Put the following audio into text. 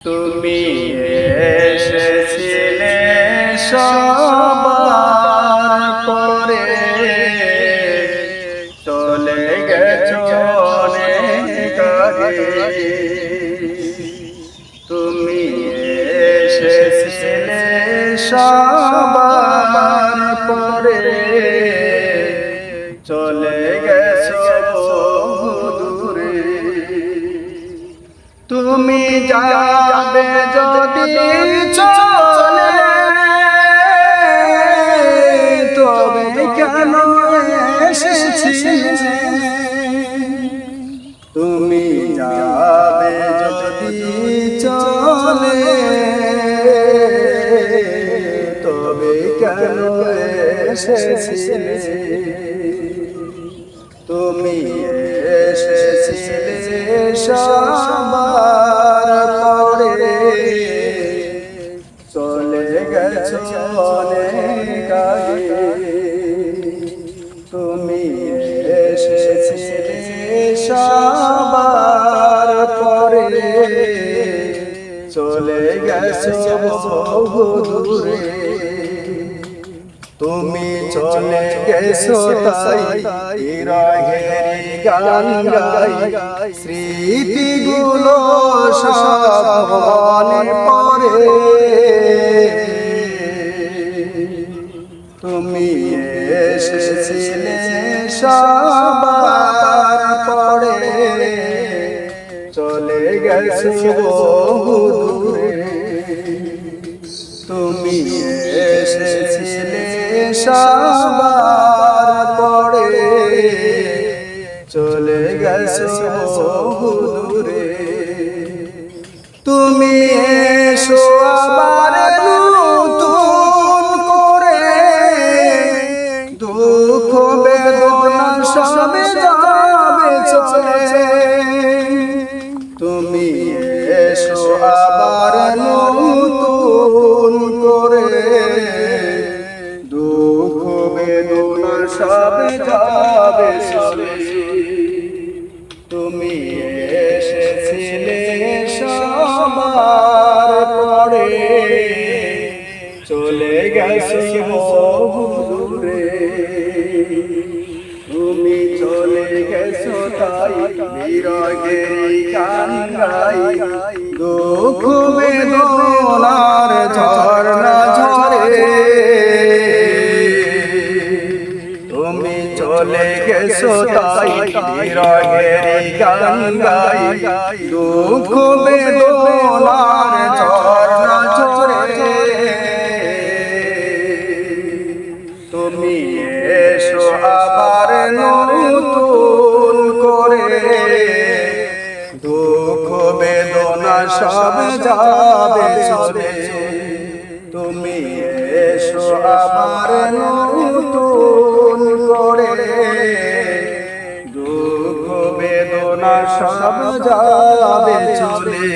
তুমি এসেছিলে সবার পরে। চলে গেছো তুমি এসেছিলে সবার পরে। চলে গেছো দূরে। তুমি যাবে যদি চলে তবে কেন তুমি যাবে যদি চলে তবে কেন তুমি এসেছিলে সবার পরে চলে গেছে বহু তুমি চলে গেছো তাই বিরহের গান গাই। স্মৃতিগুলো সব গেছো বহু তুমি এসেছিলে সবার পড়ে চলে গেছো বহু দূরে। তুমি এসো আবার তুমি এসো আবার নতুন করে। দুঃখ বেদনা সব যাবে চলে তুমি এসেছিলে সবার পরে। চলে গেছো দূরে। তুমি চলে তাই বিরগের গান দুঃখ বেদনার ঝর্ণা ঝরে। তুমি চলে গেছো তাই বিরগের গান গাই দুঃখ বেদনার ঝরে। তুমি এসো আবার নতুন দুঃখ, বেদনা সব যাবে চলে তুমি এসো আমার নতুন করে। দুঃখ, বেদনা সব যাবে চলে